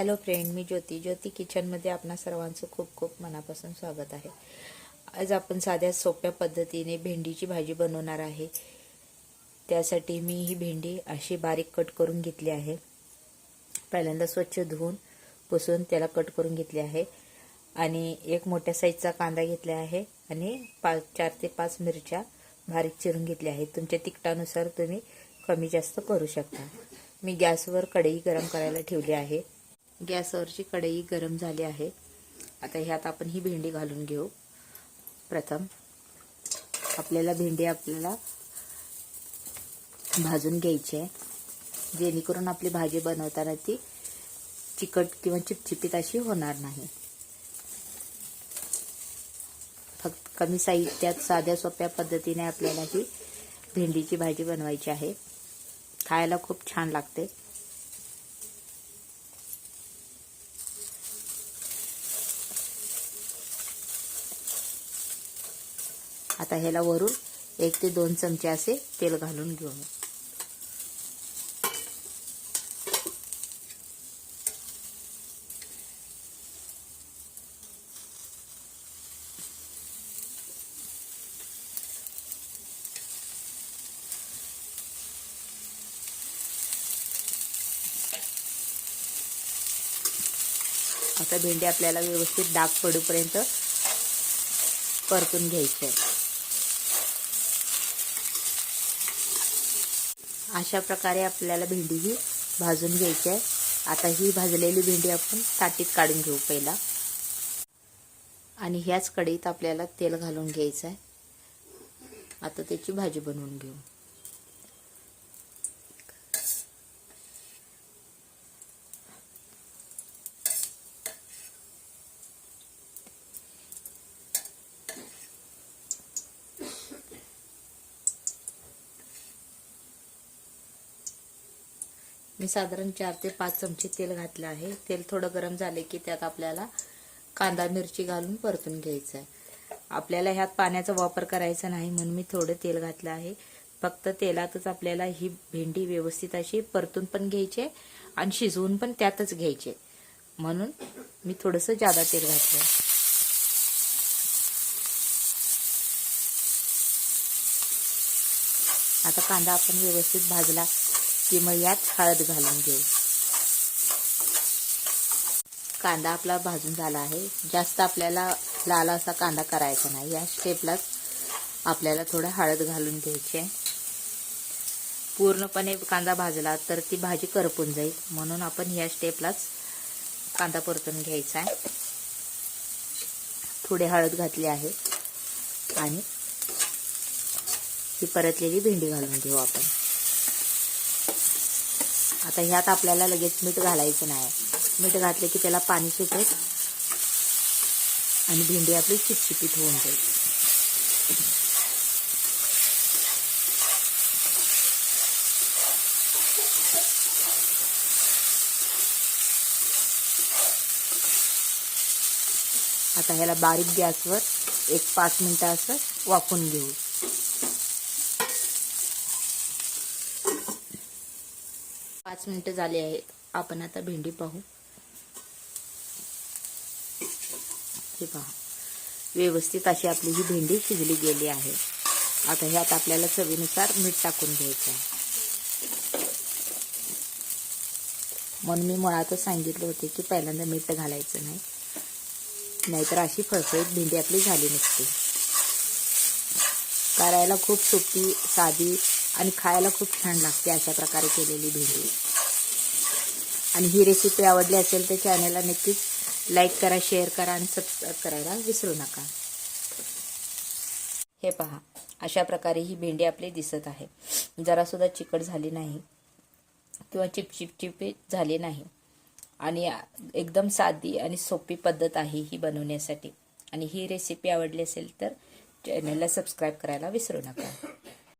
Hello friend मी ज्योती. ज्योती किचनमध्ये आपणा सर्वांचं खूप खूप मनापासून स्वागत आहे. आज आपण साध्या सोप्या पद्धतीने भेंडीची भाजी बनवणार आहे. त्यासाठी मी ही भेंडी अशी बारीक कट करून घेतली आहे. पहिल्यांदा स्वच्छ धुवून पुसून त्याला कट करून घेतले आहे. आणि एक मोठ्या साईजचा कांदा घेतला आहे. आणि पाच चार ते पाच मिरच्या बारीक चिरून घेतल्या आहेत. तुमच्या तिखटानुसार तुम्ही कमी जास्त करू शकता. मी गॅसवर कढई गरम करायला ठेवली आहे. गॅसवरची कढई गरम झाली आहे. आता ह्यात आपण ही भेंडी घालून घेऊ. प्रथम आपल्याला भेंडी आपल्याला भाजून घ्यायची आहे. जेणेकरून आपली भाजी बनवताना ती चिकट किंवा चिपचिपीत अशी होणार नाही. फक्त कमी साहित्यात साध्या सोप्या पद्धतीने आपल्याला ही भेंडीची भाजी बनवायची आहे. खायला खूप छान लागते. आता ह्याला वरून एक ते दोन चमचे असे तेल घालून घेऊ आता भेंडी आपल्याला व्यवस्थित डाग पडूपर्यंत परतून घ्यायची आहे. अशा प्रकारे आपल्याला भेंडी ही भाजून घ्यायची आहे. आता ही भाजलेली भेंडी आपण ताटीत काढून घेऊ पहिला. आणि ह्याच कढईत आपल्याला तेल घालून घ्यायचं आहे. आता त्याची भाजी बनवून घेऊ. मी साधारण चार ते पाच चमचे तेल घातलं आहे. तेल थोडं गरम झाले की त्यात आपल्याला कांदा मिरची घालून परतून घ्यायचं आहे. आपल्याला ह्यात पाण्याचा वापर करायचा नाही म्हणून मी थोडं तेल घातलं आहे. फक्त तेलातच आपल्याला ही भेंडी व्यवस्थित अशी परतून पण घ्यायची आणि शिजवून पण त्यातच घ्यायचे म्हणून मी थोडंसं जादा तेल घातलं आता कांदा आपण व्यवस्थित भाजला. की मग यात हळद घालून घेऊ. कांदा आपला भाजून झाला आहे. जास्त आपल्याला लाल असा कांदा करायचा नाही. या स्टेपलाच आपल्याला थोडं हळद घालून घ्यायची आहे. पूर्णपणे कांदा भाजला तर ती भाजी करपून जाईल. म्हणून आपण या स्टेपलाच कांदा परतून घ्यायचा आहे. थोडे हळद घातली आहे. आणि ही परतलेली भेंडी घालून घेऊ आपण. आता ह्यात आपल्याला लगेच मीठ घालायचं नाही. मीठ घातले की त्याला पाणी सुटेल आणि भेंडी आपली चिपचिपीत होऊन जाईल. आता ह्याला बारीक गॅसवर एक पाच मिनिटं असं वाफून घेऊ. पाच मिनिटं झाली आहेत. आपण आता भेंडी पाहू. हे पहा. व्यवस्थित अशी आपली ही भेंडी शिजली गेली आहे. आता ह्यात आपल्याला चवीनुसार मीठ टाकून घ्यायचं आहे. म्हणून मी मुळातच सांगितले होते की पहिल्यांदा मीठ घालायचं नाही. नाहीतर अशी फळफळीत भेंडी आपली झाली नसते. करायला खूप सोपी साधी आणि खायला खूप छान लागते अशा प्रकारे केलेली भेंडी. आणि ही रेसिपी आवडली असेल तर चॅनलला नक्कीच लाईक करा शेअर करा आणि सबस्क्राईब करायला विसरू नका. हे पहा अशा प्रकारे ही भेंडी आपली दिसत आहे. जरासुद्धा चिकट झाली नाही किंवा चिपचिपचिपी झाली नाही. आणि एकदम साधी आणि सोपी पद्धत आहे ही बनवण्यासाठी. आणि ही रेसिपी आवडली असेल तर चॅनलला सबस्क्राईब करायला विसरू नका.